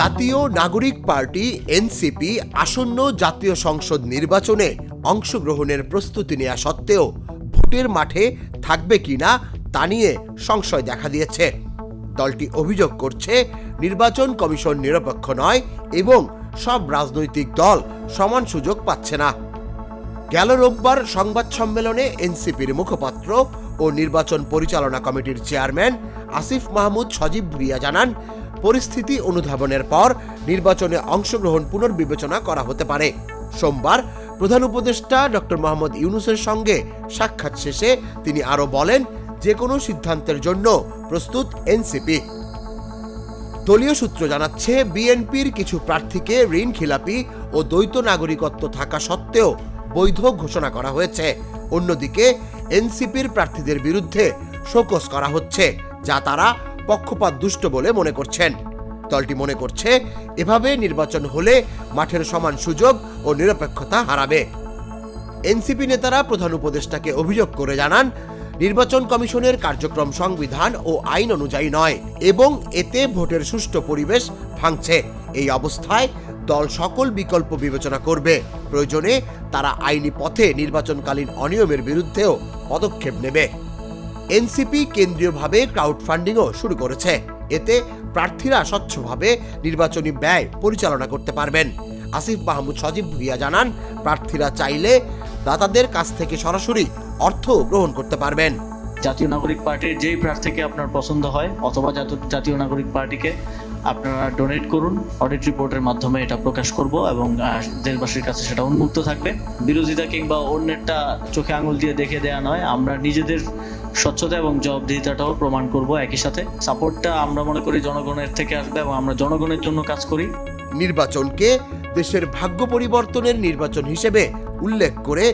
জাতীয় নাগরিক party, NCP, আসন্ন জাতীয় সংসদ নির্বাচনে অংশগ্রহণের প্রস্তুতি নেওয়া সত্ত্বেও ভোটের মাঠে থাকবে কিনা তা নিয়ে সংশয় দেখা দিয়েছে। দলটি অভিযোগ করছে, নির্বাচন কমিশন নিরপেক্ষ নয় এবং সব রাজনৈতিক দল সমান সুযোগ পাচ্ছে না। গেল রোববার সংবাদ সম্মেলনে এনসিপির মুখপাত্র ও নির্বাচন পরিচালনা কমিটির চেয়ারম্যান আসিফ মাহমুদ সজীব ভুইয়া জানান পরিস্থিতি অনুধাবনের পর নির্বাচনে অংশগ্রহণ পুনর্বিবেচনা করা হতে পারে। সোমবার প্রধান উপদেষ্টা ডক্টর মোহাম্মদ ইউনুসের সঙ্গে সাক্ষাৎ শেষে তিনি আরও বলেন যে কোনো সিদ্ধান্তের জন্য প্রস্তুত এনসিপি। দলীয় সূত্র জানাচ্ছে, বিএনপির কিছু প্রার্থীকে ঋণ খিলাপি ও দ্বৈত নাগরিকত্ব থাকা সত্ত্বেও বৈধ ঘোষণা করা হয়েছে। অন্যদিকে, এনসিপির প্রার্থীদের বিরুদ্ধে শোকস করা হচ্ছে, যা তারা পক্ষপাত দুষ্ট বলে মনে করছেন। দলটি মনে করছে, এভাবে নির্বাচন হলে মাঠের সমান সুযোগ ও নিরপেক্ষতা হারাবে। এনসিপি নেতারা প্রধান উপদেষ্টাকে অভিযোগ করে জানান, নির্বাচন কমিশনের কার্যক্রম সংবিধান ও আইন অনুযায়ী নয় এবং এতে ভোটের সুষ্ঠু পরিবেশ ভাঙছে। এই অবস্থায় দল সকল বিকল্প বিবেচনা করবে। প্রয়োজনে তারা আইনি পথে নির্বাচনকালীন অনিয়মের বিরুদ্ধেও পদক্ষেপ নেবে। এনসিপি কেন্দ্রীয়ভাবে ক্রাউড ফান্ডিংও শুরু করেছে। এতে প্রার্থীরা স্বচ্ছভাবে নির্বাচনী ব্যয় পরিচালনা করতে পারবেন। আসিফ মাহমুদ সজীব ভুইয়া জানান, প্রার্থীরা চাইলে দাতাদের কাছ থেকে সরাসরি অর্থ গ্রহণ করতে পারবেন। জাতীয় নাগরিক পার্টির যেই প্রার্থীকে আপনার পছন্দ হয়, অথবা জাতীয় নাগরিক পার্টিকে আপনারা ডোনেট করুন। অডিট রিপোর্টের মাধ্যমে এটা প্রকাশ করব এবং দেশবাসীর কাছে সেটা উন্মুক্ত থাকবে। বিরোধিতা কিংবা অন্যেরটা চোখে আঙুল দিয়ে দেখে দেয়া নয়, আমরা নিজেদের স্বচ্ছতা এবং জবাবদিহিতাটাও প্রমাণ করব একই সাথে। সাপোর্টটা আমরা মনে করি জনগণের থেকে আসবে এবং আমরা জনগণের জন্য কাজ করি। নির্বাচনকে দেশের ভাগ্য পরিবর্তনের নির্বাচন হিসেবে উল্লেখ করে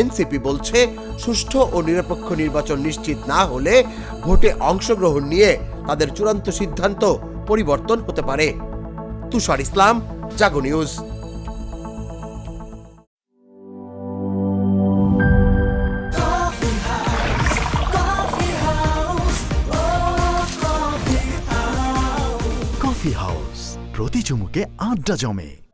এনসিপি বলছে, সুষ্ঠু ও নিরপেক্ষ নির্বাচন নিশ্চিত না হলে ভোটে অংশগ্রহণ নিয়ে তাদের চূড়ান্ত সিদ্ধান্ত পরিবর্তন হতে পারে। Tushar Islam Jago news. Coffee house. প্রতি চুমুকে আড্ডা জমে।